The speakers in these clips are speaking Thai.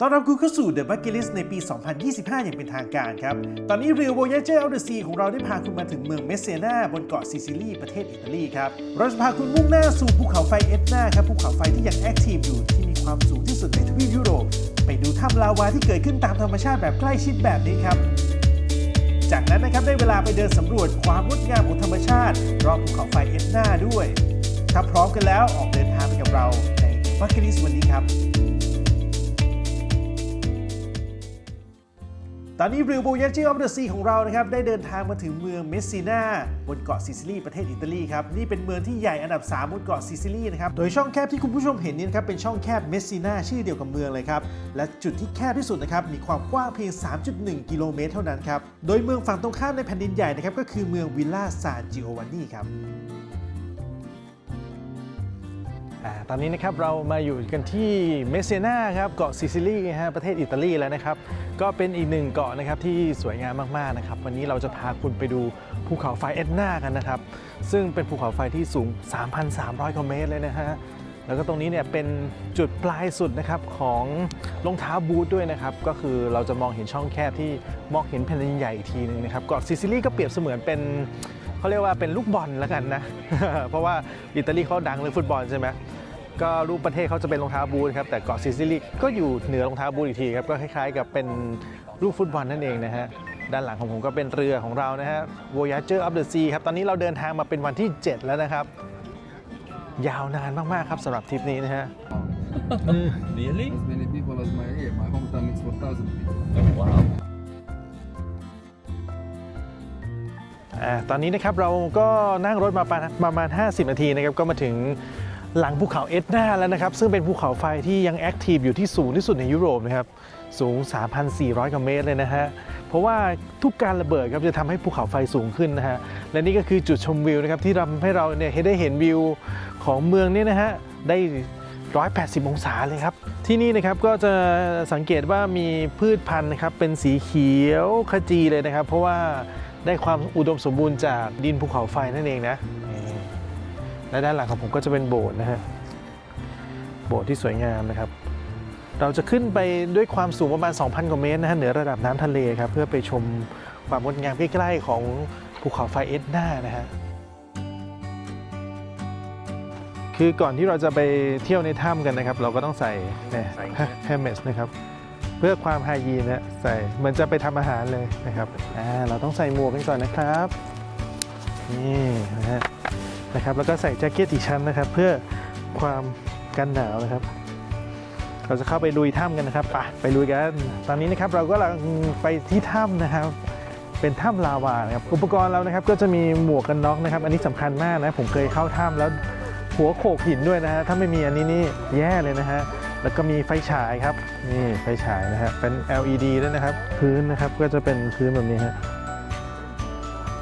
ตอนรับคุณเข้าสู่ The Bucket List ในปี 2025 อย่างเป็นทางการครับ ตอนนี้เรือ Voyager of the Sea ของเราได้พาคุณมาถึงเมืองเมสเซนาบนเกาะซิซิลีประเทศอิตาลีครับ เราจะพาคุณมุ่งหน้าสู่ภูเขาไฟเอตนาครับ ภูเขาไฟที่ยังแอคทีฟอยู่ที่มีความสูงที่สุดในทวีปยุโรป ไปดูถ้ำลาวาที่เกิดขึ้นตามธรรมชาติแบบใกล้ชิดแบบนี้ครับ จากนั้นนะครับได้เวลาไปเดินสำรวจความงดงามของธรรมชาติ รอบภูเขาไฟเอตนาด้วย ถ้าพร้อมกันแล้วออกเดินทางไปกับเราใน Bucket List วันนี้ครับ ตอนนี้เรือ Voyager of the Sea ของเรานะครับได้เดินทางมาถึงเมืองเมสซินาบนเกาะซิซิลีประเทศอิตาลีครับนี่เป็นเมืองที่ใหญ่อันดับ 3 บนเกาะซิซิลีนะครับโดยช่องแคบที่คุณผู้ชมเห็นนี้นะครับเป็นช่องแคบเมสซินาชื่อเดียวกับเมืองเลยครับและจุดที่แคบที่สุดนะครับมีความกว้างเพียง 3.1 กิโลเมตรเท่านั้นครับโดยเมืองฝั่งตรงข้ามในแผ่นดินใหญ่นะครับก็คือเมืองวิลล่าซานจิโอวานนีครับ ตอนนี้นะครับเรามาอยู่กันที่เมเซนาครับเกาะซิซิลีฮะประเทศอิตาลีแล้วนะครับ ก็เป็นอีกหนึ่งเกาะนะครับที่สวยงามมากๆนะครับ วันนี้เราจะพาคุณไปดูภูเขาไฟเอ็ดนากันนะครับ ซึ่งเป็นภูเขาไฟที่สูง 3,300กว่าเมตรเลยนะฮะแล้วก็ตรงนี้เนี่ยเป็นจุดปลายสุดนะครับของรองเท้าบูทด้วยนะครับ ก็คือเราจะมองเห็นช่องแคบที่มองเห็นแผ่นดินใหญ่อีกทีหนึงนะครับเกาะซิซิลีก็เปรียบเสมือนเป็น เขาเรียกว่าเป็นลูกบอลแล้วกันนะ เพราะว่าอิตาลีเขาดังเรื่องฟุตบอลใช่ไหมก็รูปประเทศเขาจะเป็นรองเท้าบูทครับแต่เกาะซิซิลีก็อยู่เหนือรองเท้าบูทอีกทีครับก็คล้ายๆ กับเป็นรูปฟุตบอลนั่นเองนะฮะด้านหลังของผมก็เป็นเรือของเรานะฮะ Voyager of the Sea ครับตอนนี้เราเดินทางมาเป็นวันที่ 7 แล้วนะครับ ยาวนานมากๆครับสำหรับทริปนี้นะฮะ Really? As many people as my area. My hometown is 4,000 people. Oh, wow. อตอนนี้นะครับเราก็นั่งรถมาประมาณ 50 นาทีนะครับก็มาถึงหลังภูเขาเอ็ดนาแล้วนะครับ ซึ่งเป็นภูเขาไฟที่ยังแอคทีฟอยู่ที่สูงที่สุดในยุโรปนะครับสูง 3,400 กว่าเมตรเลยนะฮะ เพราะว่าทุกการระเบิดครับจะทำให้ภูเขาไฟสูงขึ้นนะฮะ และนี่ก็คือจุดชมวิวนะครับที่ทำให้เราเนี่ยได้เห็นวิวของเมืองนี้นะฮะ ได้ 180 องศาเลยครับ ที่นี่นะครับก็จะสังเกตว่ามีพืชพันธุ์นะครับเป็นสีเขียวขจีเลยนะครับ เพราะว่า ได้ความอุดมสมบูรณ์จากดินภูเขาไฟนั่นเองนะนี่และด้านหลังของผมก็จะเป็นโบสถ์นะฮะโบสถ์ที่สวยงามนะครับ เราจะขึ้นไปด้วยความสูงประมาณ 2,000 กว่าเมตรนะฮะเหนือระดับน้ำทะเลครับเพื่อไปชมความงดงามใกล้ๆของภูเขาไฟเอ็ดนานะฮะคือก่อนที่เราจะไปเที่ยวในถ้ำกันนะครับ เราก็ต้องใส่เนี่ยใส่แฮมเมสนะครับ เพื่อความไฮยีนนะใส่เหมือนจะไปทำอาหารเลยนะครับอ่าเราต้องใส่หมวกกันก่อนนะครับนี่นะฮะนะครับแล้วก็ใส่แจ็คเก็ตอีกชั้นนะครับ เพื่อความกันหนาวนะครับ เราจะเข้าไปลุยถ้ำกันนะครับไปไปลุยกันตอนนี้นะครับเราก็กำลังไปที่ถ้ำนะครับ เป็นถ้ำลาวานะครับอุปกรณ์เรานะครับก็จะมีหมวกกันน็อกนะครับ อันนี้สำคัญมากนะผมเคยเข้าถ้ำแล้วหัวโขกหินด้วยนะฮะถ้าไม่มีอันนี้นี่แย่เลยนะฮะ แล้วก็มีไฟฉายครับ นี่ไฟฉายนะฮะ เป็น LED ด้วยนะครับ พื้นนะครับก็จะเป็นพื้นแบบนี้ฮะ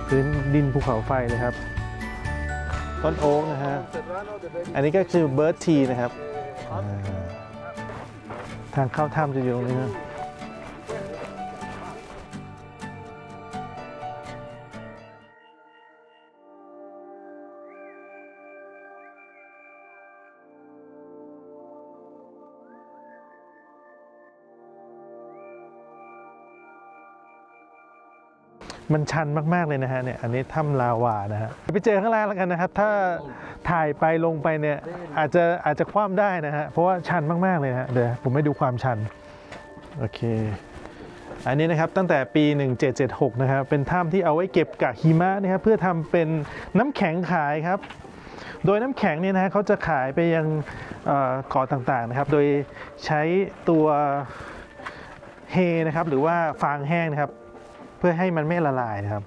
พื้นดินภูเขาไฟเลยครับ ต้นโอ๊กนะฮะ อันนี้ก็คือเบิร์ดทีนะครับ ทางเข้าถ้ำจะอยู่ตรงนี้นะ มันชันมาก ๆ เลยนะฮะเนี่ยอันนี้ถ้ำลาวานะฮะไปเจอข้างล่างแล้วกันนะครับ ถ้าถ่ายไปลงไปเนี่ยอาจจะอาจจะคว่ำได้นะฮะเพราะว่าชันมากๆเลยนะฮะเดี๋ยวผมให้ดูความชันโอเค อันนี้นะครับตั้งแต่ปี 1776 นะครับเป็นถ้ำที่เอาไว้เก็บกากหิมะนะครับเพื่อทำเป็นน้ำแข็งขายครับ โดยน้ำแข็งเนี่ยนะฮะเขาจะขายไปยังเกาะต่างๆนะครับ โดยใช้ตัวเฮนะครับหรือว่าฟางแห้งนะครับ พื่อให้มันไม่ละลายนะครับ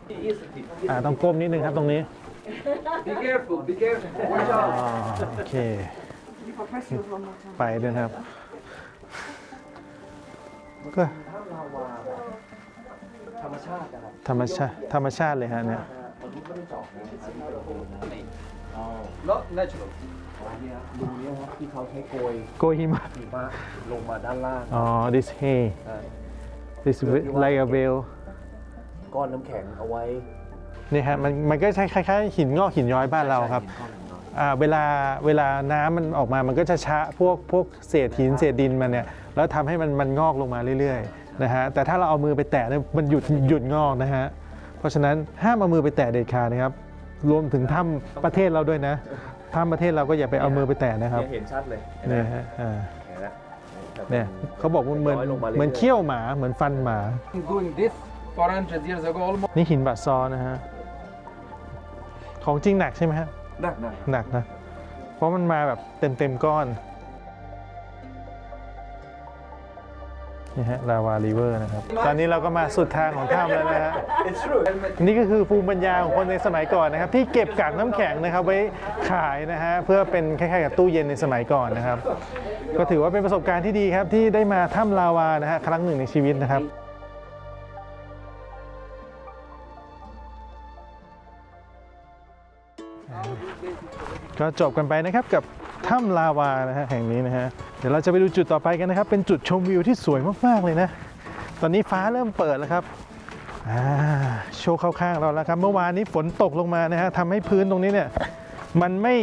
อ่าต้องก้มนิดนึงครับตรงนี้ Be careful, be careful. Watch อ๋อ out. โอเค ไปด้วยนะครับ ก็ธรรมชาตินะครับธรรมชาติธรรมชาติเลยฮะเนี่ยมันไม่ได้เจาะนะ Not natural. เนี่ยดูเนี่ยครับที่เขาใช้โกยโกหิมะหิมะลงมาด้านล่างอ๋อ this hay ใช่ this like a veil ก้อนน้ำแข็งเอาไว้นี่ฮะมันมันก็ใช้คล้ายๆหินงอกหินย้อยบ้านเราครับก้อนน้อย อ่าเวลาเวลาน้ำมันออกมามันก็จะชะพวกพวกเศษหินเศษดินมันเนี่ยแล้วทำให้มันมันงอกลงมาเรื่อยๆนะฮะแต่ถ้าเราเอามือไปแตะเนี่ยมันหยุดหยุดงอกนะฮะเพราะฉะนั้นห้ามเอามือไปแตะเด็ดขาดนะครับรวมถึงถ้ำประเทศเราด้วยนะถ้ำประเทศเราก็อย่าไปเอามือไปแตะนะครับเนี่ยเห็นชัดเลยเห็นไหมเนี่ยฮะอ่าเห็นไหมเนี่ยเขาบอกว่าเหมือนร้อยลงมาเรื่อยๆ เหมือนเขี้ยวหมาเหมือนฟันหมา Doing this 400 years ago almost. นี่หินบาซอนะฮะ ของจริงหนักใช่ไหมฮะนักนักหนักนะ เพราะมันมาแบบเต็มเต็มๆก้อน นี่ฮะลาวาริเวอร์นะครับ ตอนนี้เราก็มาสุดทางของถ้ำแล้วนะฮะ It's true นี่ก็คือภูมิปัญญาของคนในสมัยก่อนนะครับ ที่เก็บกากน้ำแข็งนะครับไว้ขายนะฮะ เพื่อเป็นคล้ายๆกับตู้เย็นในสมัยก่อนนะครับ ก็ถือว่าเป็นประสบการณ์ที่ดีครับที่ได้มาถ้ำลาวานะฮะครั้งหนึ่งในชีวิตนะครับ ก็จบกันไปนะครับกับถ้ำลาวานะฮะแห่งนี้นะฮะเดี๋ยวเราจะไปดูจุดต่อไปกันนะครับ เป็นจุดชมวิวที่สวยมากๆเลยนะ ตอนนี้ฟ้าเริ่มเปิดแล้วครับโชว์เข้าข้างเราแล้วครับ เมื่อวานนี้ฝนตกลงมานะฮะทำให้พื้นตรงนี้เนี่ย มันไม่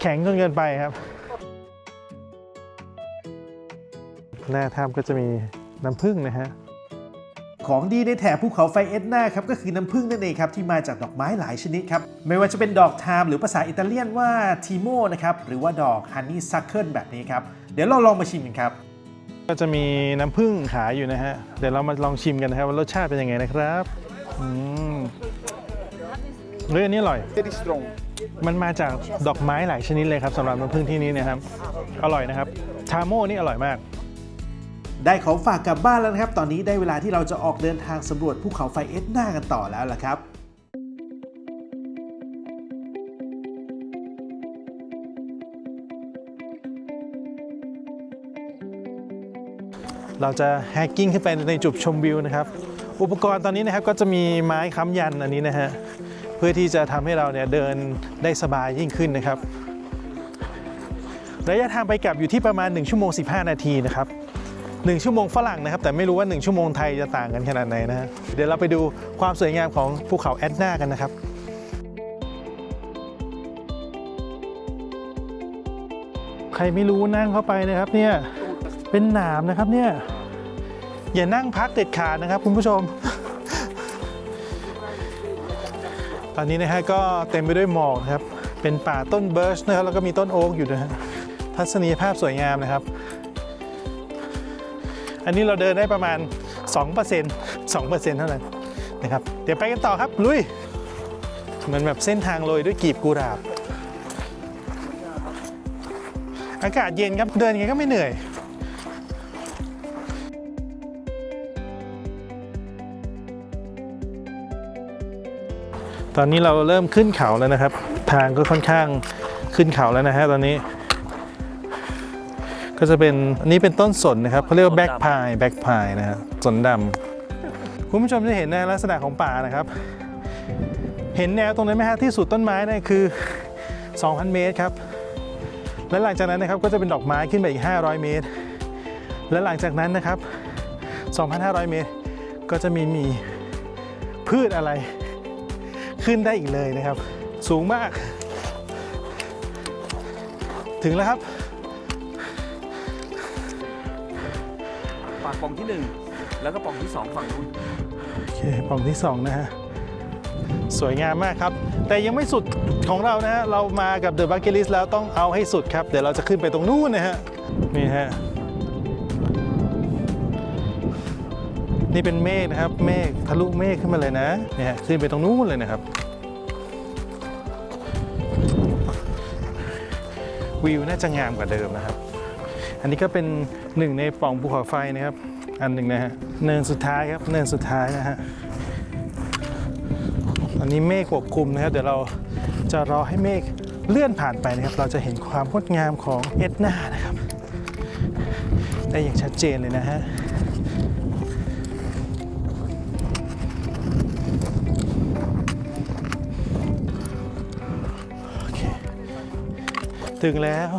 แข็งจนเกินไปครับ หน้าถ้ำก็จะมีน้ำผึ้งนะฮะ ของดีในแถบภูเขาไฟเอ็ดนาครับก็คือน้ำผึ้งนั่นเองครับที่มาจากดอกไม้หลายชนิดครับไม่ว่าจะเป็นดอกไทม์หรือภาษาอิตาเลียนว่าทีโมนะครับหรือว่าดอกฮันนี่ซักเคิลแบบนี้ครับเดี๋ยวเราลองมาชิมกันครับก็จะมีน้ำผึ้งขายอยู่นะฮะเดี๋ยวเรามาลองชิมกันนะครับว่ารสชาติเป็นยังไงนะครับอืมเฮ้ยอันนี้อร่อย Very strong. มันมาจากดอกไม้หลายชนิดเลยครับสำหรับน้ำผึ้งที่นี้นะครับ อร่อยนะครับ ชาโม่นี่อร่อยมาก ได้ของฝากกลับบ้านแล้วนะครับ ตอนนี้ได้เวลาที่เราจะออกเดินทางสำรวจภูเขาไฟเอ็ดนากันต่อแล้วล่ะครับเราจะแฮกกิ้งขึ้นไปในจุดชมวิวนะครับ อุปกรณ์ตอนนี้นะครับก็จะมีไม้ค้ำยันอันนี้นะฮะ เพื่อที่จะทำให้เราเนี่ยเดินได้สบายยิ่งขึ้นนะครับ ระยะทางไปกลับอยู่ที่ประมาณ 1 ชั่วโมง 15 นาทีนะครับ 1 ชั่วโมงฝรั่งนะครับ แต่ไม่รู้ว่า 1 ชั่วโมงไทยจะต่างกันขนาดไหนนะเดี๋ยวเราไปดูความสวยงามของภูเขาแอดนากันนะครับใครไม่รู้นั่งเข้าไปนะครับเนี่ยเป็นหนามนะครับเนี่ยอย่านั่งพักเด็ดขาดนะครับคุณผู้ชม ตอนนี้นะฮะก็เต็มไปด้วยหมอกนะครับเป็นป่าต้นเบิร์ชนะครับแล้วก็มีต้นโอ๊กอยู่นะฮะทัศนียภาพสวยงามนะครับ อันนี้เราเดินได้ประมาณ 2% 2%เท่านั้นนะครับ เดี๋ยวไปกันต่อครับลุยเหมือนแบบเส้นทางโรยด้วยกีบกุหลาบ อากาศเย็นครับเดินยังไงก็ไม่เหนื่อยตอนนี้เราเริ่มขึ้นเขาแล้วนะครับ ทางก็ค่อนข้างขึ้นเขาแล้วนะฮะตอนนี้ ก็จะเป็นอันนี้เป็นต้นสนนะครับเขาเรียกว่าแบ็กพายแบ็กพายนะฮะสนดำคุณผู้ชมจะเห็นในลักษณะของป่านะครับ เห็นแนวตรงนั้นไหมฮะที่สุดต้นไม้เนี่ยคือ 2,000 เมตรครับ และหลังจากนั้นนะครับก็จะเป็นดอกไม้ขึ้นไปอีก 500 เมตร และหลังจากนั้นนะครับ 2,500 เมตร ก็จะมีมีพืชอะไรขึ้นได้อีกเลยนะครับ สูงมาก ถึงแล้วครับากปล่องที่หนึ่งแล้วก็ปล่องที่สองฝั่งนู้นโอเคปล่องที่2นะฮะสวยงามมากครับ แต่ยังไม่สุดของเรานะฮะเรามากับ The Bucket List แล้วต้องเอาให้สุดครับ เดี๋ยวเราจะขึ้นไปตรงนู้นนะฮะนี่ฮะนี่เป็นเมฆนะครับเมฆทะลุเมฆขึ้นมาเลยนะเนี่ยฮะขึ้นไปตรงนู้นเลยนะครับ วิวน่าจะงามกว่าเดิมนะครับ อันนี้ก็เป็นหนึ่งในปล่องภูเขาไฟนะครับ อันหนึ่งนะฮะเนินสุดท้ายครับเนินสุดท้ายนะฮะอันนี้เมฆปกคลุมนะครับ เดี๋ยวเราจะรอให้เมฆเลื่อนผ่านไปนะครับ เราจะเห็นความงดงามของเอ็ดนานะครับ ได้อย่างชัดเจนเลยนะฮะโอเคถึงแล้ว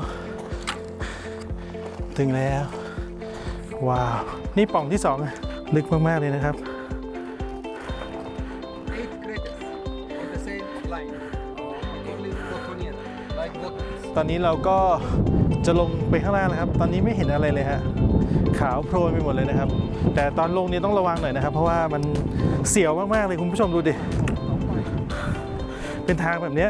ถึงแล้ว ว้าว นี่ปล่องที่สองอะลึกมาก ๆ เลยนะครับ Eight craters on the same line. Only Botonian, like Botons. ตอนนี้เราก็จะลงไปข้างล่างแล้วครับ ตอนนี้ไม่เห็นอะไรเลยฮะ ขาวโพลนไปหมดเลยนะครับ แต่ตอนลงเนี่ยต้องระวังหน่อยนะครับ เพราะว่ามันเสียวมาก ๆ เลยคุณผู้ชมดูดิ เป็นทางแบบเนี้ย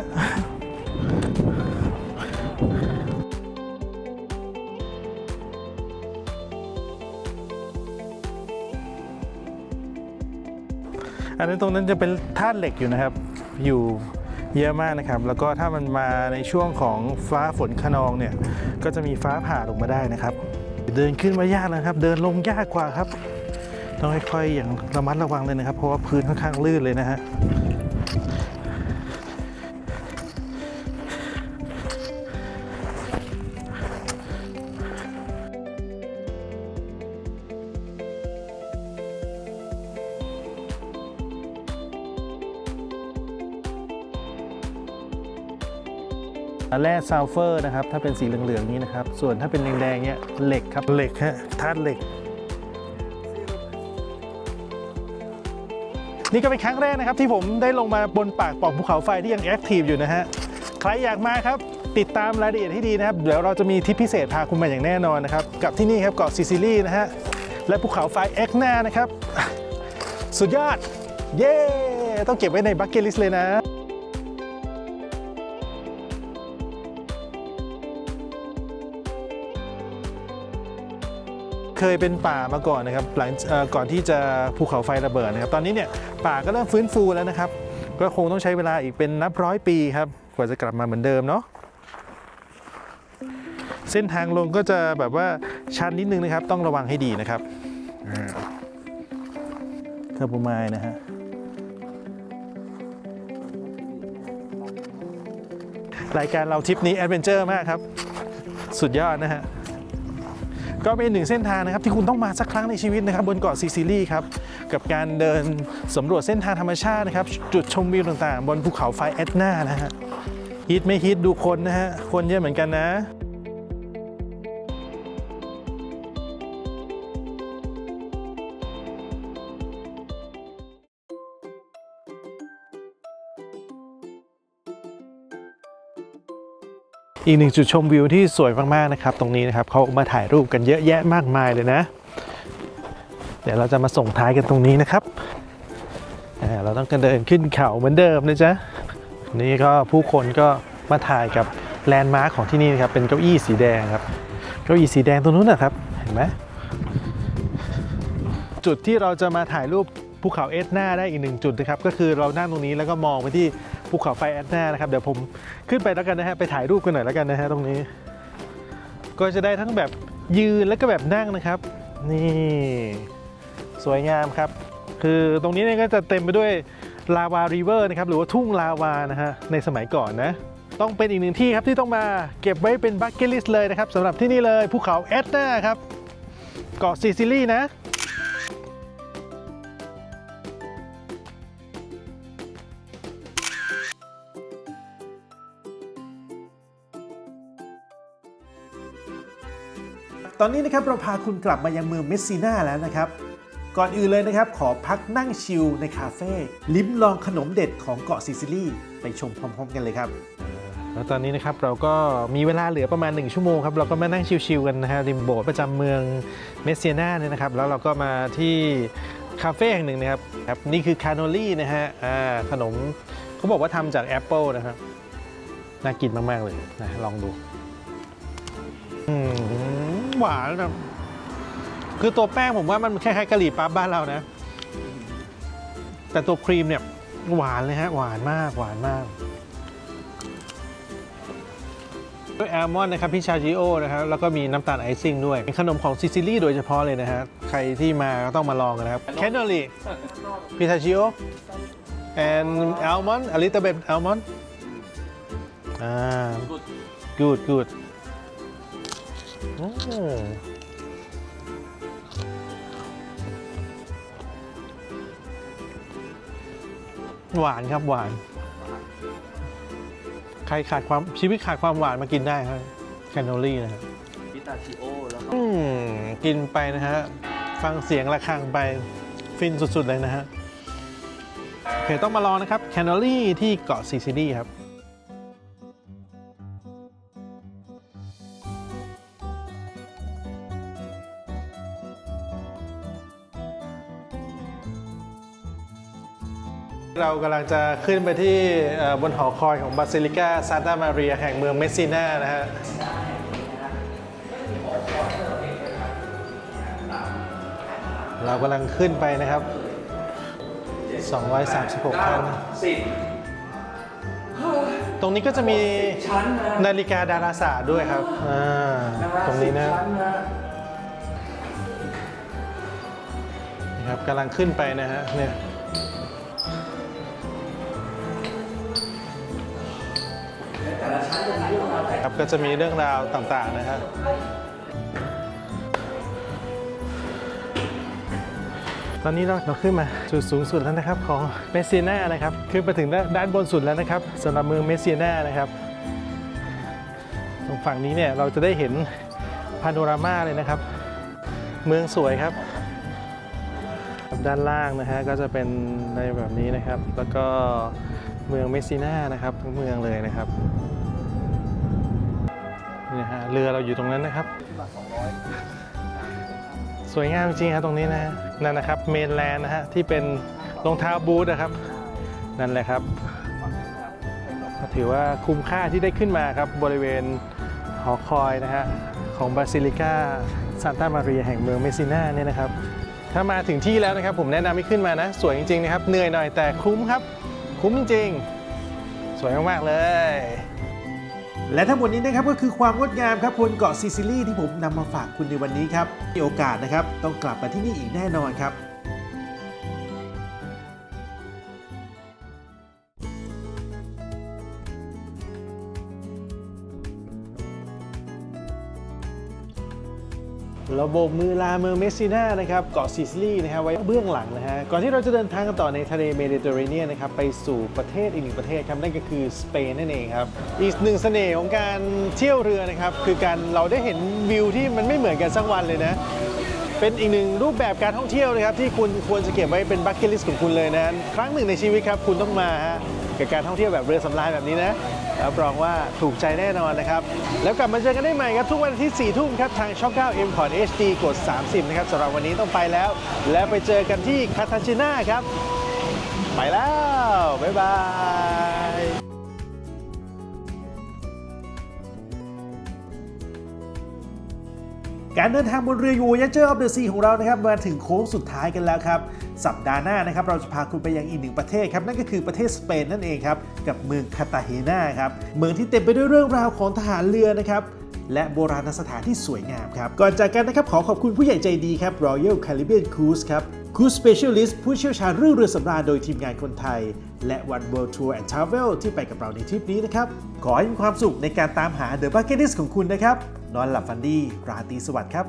อันนั้นตรงนั้นจะเป็นธาตุเหล็กอยู่นะครับ อยู่เยอะมากนะครับ แล้วก็ถ้ามันมาในช่วงของฟ้าฝนขนองเนี่ย ก็จะมีฟ้าผ่าลงมาได้นะครับ เดินขึ้นมายากนะครับ เดินลงยากกว่าครับ ต้องค่อยๆอย่างระมัดระวังเลยนะครับ เพราะว่าพื้นค่อนข้างลื่นเลยนะฮะ แร่ซัลเฟอร์นะครับถ้าเป็นสีเหลืองๆนี้นะครับ ส่วนถ้าเป็นแดงๆเนี่ยเหล็กครับเหล็กฮะธาตุเหล็ก นี่ก็เป็นครั้งแรกนะครับที่ผมได้ลงมาบนปากปล่องภูเขาไฟที่ยังแอคทีฟอยู่นะฮะใครอยากมาครับติดตามรายละเอียดให้ดีนะครับ เดี๋ยวเราจะมีทริปพิเศษพาคุณมาอย่างแน่นอนนะครับ กับที่นี่ครับเกาะซิซิลีนะฮะ และภูเขาไฟเอ็กนานะครับ สุดยอด เย้ ต้องเก็บไว้ในบัคเก็ตลิสต์เลยนะ เคยเป็นป่ามาก่อนนะครับหลังก่อนที่จะภูเขาไฟระเบิดนะครับ ตอนนี้เนี่ยป่าก็เริ่มฟื้นฟูแล้วนะครับ ก็คงต้องใช้เวลาอีกเป็นนับร้อยปีครับกว่าจะกลับมาเหมือนเดิมเนาะเส้นทางลงก็จะแบบว่าชันนิดนึงนะครับ ต้องระวังให้ดีนะครับอ่าคาบูไมายนะฮะรายการเราทริปนี้แอดเวนเจอร์มากครับ สุดยอดนะฮะ ก็เป็นหนึ่งเส้นทางนะครับที่คุณต้องมาสักครั้งในชีวิตนะครับบนเกาะซิซิลีครับกับการเดินสำรวจเส้นทางธรรมชาตินะครับจุดชมวิวต่างๆ บนภูเขาไฟเอตนานะฮะฮิตไม่ฮิตดูคนนะฮะคนเยอะเหมือนกันนะ อีกหนึ่งจุดชมวิวที่สวยมากๆนะครับ ตรงนี้นะครับเขามาถ่ายรูปกันเยอะแยะมากมายเลยนะ เดี๋ยวเราจะมาส่งท้ายกันตรงนี้นะครับเราต้องกันเดินขึ้นเขาเหมือนเดิมนะจ๊ะนี่ก็ผู้คนก็มาถ่ายกับแลนด์มาร์คของที่นี่นะครับเป็นเก้าอี้สีแดงครับเก้าอี้สีแดงตรงนู้นนะครับเห็นไหมจุดที่เราจะมาถ่ายรูปภูเขาเอตนาได้อีกหนึ่งจุดนะครับ ก็คือเรานั่งตรงนี้แล้วก็มองไปที่ ภูเขาไฟเอตนานะครับ เดี๋ยวผมขึ้นไปแล้วกันนะฮะ ไปถ่ายรูปกันหน่อยแล้วกันนะฮะตรงนี้ ก็จะได้ทั้งแบบยืนแล้วก็แบบนั่งนะครับ นี่ สวยงามครับ คือตรงนี้เนี่ยก็จะเต็มไปด้วยลาวาริเวอร์นะครับ หรือว่าทุ่งลาวานะฮะ ในสมัยก่อนนะ ต้องเป็นอีกหนึ่งที่ครับที่ต้องมาเก็บไว้เป็นบัคเก็ตลิสต์เลยนะครับสำหรับที่นี่เลยภูเขาเอตนาครับ เกาะซิซิลีนะ ตอนนี้นะครับเราพาคุณกลับมายังเมืองเมสซีนาแล้วนะครับ ก่อนอื่นเลยนะครับ ขอพักนั่งชิลในคาเฟ่ลิ้มลองขนมเด็ดของเกาะซิซิลีไปชมพร้อมๆ กันเลยครับแล้วตอนนี้นะครับเราก็มีเวลาเหลือประมาณ 1 ชั่วโมงครับเราก็มานั่งชิลๆกันนะฮะริมโบสถ์ประจำเมืองเมสเซียนาเนี่ยนะครับ แล้วเราก็มาที่คาเฟ่แห่งหนึ่งนะครับครับนี่คือคาโนลี่นะฮะอ่าขนมเขาบอกว่าทำจากแอปเปิลนะครับน่ากินมาก ๆ เลยนะลองดูอืม หวานแบบคือตัวแป้งผมว่ามันคล้ายๆกะหรี่ปั๊บบ้านเรานะ แต่ตัวครีมเนี่ยหวานเลยฮะ หวานมากหวานมากด้วยแอลมอนด์นะครับพิชาจิโอนะครับแล้วก็มีน้ำตาลไอซิ่งด้วย เป็นขนมของซิซิลีโดยเฉพาะเลยนะฮะ ใครที่มาก็ต้องมาลองกันนะครับแคนเนอรี่พิชาจิโอ and almond a little bit almond อ่า good good อืมหวานครับหวาน ใครขาดความชีวิตขาดความหวานมากินได้ครับแคนโนลี่นะฮะพิตาชิโอแล้วก็อืมกินไปนะฮะ ฟังเสียงระฆังไปฟินสุดๆเลยนะฮะโอเคต้องมาลองนะครับแคนโนลี่ที่เกาะซิซิลีครับ เรากำลังจะขึ้นไปที่เอ่อบนหอคอยของบาซิลิกาซานตามาเรียแห่งเมืองเมสซินานะฮะเรากำลังขึ้นไปนะครับ 236ขั้นตรงนี้ก็จะมีชั้นนะนาฬิกาดาราศาสตร์ด้วยครับอ่าตรงนี้นะชั้นนะนะครับกำลังขึ้นไปนะฮะเนี่ย ละชั้นจะมีเรื่องราวแตกครับก็จะมีเรื่องราวต่างๆนะฮะตอนนี้เราเราขึ้นมาจุดสูงสุดแล้วนะครับของเมสเซียนานะครับขึ้นไปถึงด้านบนสุดแล้วนะครับสำหรับเมืองเมสเซียนานะครับ ตรงฝั่งนี้เนี่ยเราจะได้เห็นพาโนรามาเลยนะครับ เมืองสวยครับ ด้านล่างนะฮะก็จะเป็นในแบบนี้นะครับ แล้วก็เมืองเมสซิน่านะครับทั้งเมืองเลยนะครับ เรือเราอยู่ตรงนั้นนะครับ สวยงามจริงๆครับตรงนี้นะนั่นนะครับเมนแลนด์นะฮะที่เป็นรองเท้าบูทนะครับนั่นแหละครับถือว่าคุ้มค่าที่ได้ขึ้นมาครับบริเวณหอคอยนะฮะของบาซิลิกาซานตามารีแห่งเมืองเมซิน่าเนี่ยนะครับ ถ้ามาถึงที่แล้วนะครับ ผมแนะนำให้ขึ้นมานะ สวยจริงๆนะครับ เหนื่อยหน่อยแต่คุ้มครับ คุ้มจริงๆสวยมากๆเลย และทั้งหมดนี้นะครับก็คือความงดงามครับบนเกาะซิซิลีที่ผมนำมาฝากคุณในวันนี้ครับมีโอกาสนะครับต้องกลับมาที่นี่อีกแน่นอนครับ เราโบกมือลาเมืองเมสซิน่านะครับเกาะซิซิลีนะครับไว้เบื้องหลังนะฮะก่อนที่เราจะเดินทางกันต่อในทะเลเมดิเตอร์เรเนียนนะครับไปสู่ประเทศอีกหนึ่งประเทศครับนั่นก็คือสเปนนั่นเองครับอีกหนึ่งเสน่ห์ของการเที่ยวเรือนะครับคือการเราได้เห็นวิวที่มันไม่เหมือนกันสักวันเลยนะเป็นอีกหนึ่งรูปแบบการท่องเที่ยวนะครับที่คุณควรจะเก็บไว้เป็นบัคเก็ตลิสต์ของคุณเลยนะครั้งหนึ่งในชีวิตครับคุณต้องมาฮะ กับการท่องเที่ยวแบบเรือสำราญแบบนี้นะรับรองว่าถูกใจแน่นอนนะครับ แล้วกลับมาเจอกันได้ใหม่ครับ ทุกวันอาทิตย์4ทุ่มครับ ทางช่อง 9 m p o t HD กด 30 นะครับสำหรับวันนี้ต้องไปแล้ว แล้วไปเจอกันที่คาทาชิน่าครับ ไปแล้ว บ๊ายบาย การเดินทางบนเรือ Voyager of the Sea ของเรานะครับมาถึงโค้งสุดท้ายกันแล้วครับ สัปดาห์หน้านะครับเราจะพาคุณไปยังอีกหนึ่งประเทศครับ นั่นก็คือประเทศสเปนนั่นเองครับ กับเมืองคาตาเฮนาครับ เมืองที่เต็มไปด้วยเรื่องราวของทหารเรือนะครับและโบราณสถานที่สวยงามครับ ก่อนจากกันนะครับขอขอบคุณผู้ใหญ่ใจดีครับ Royal Caribbean Cruise ครับ Cruise Specialist ผู้เชี่ยวชาญเรื่องเรือสำราญโดยทีมงานคนไทย และ One World Tour and Travel ที่ไปกับเราในทริปนี้นะครับ ขอให้มีความสุขในการตามหา The Bucket List ของคุณนะครับ นอนหลับฝันดี ราตรีสวัสดิ์ครับ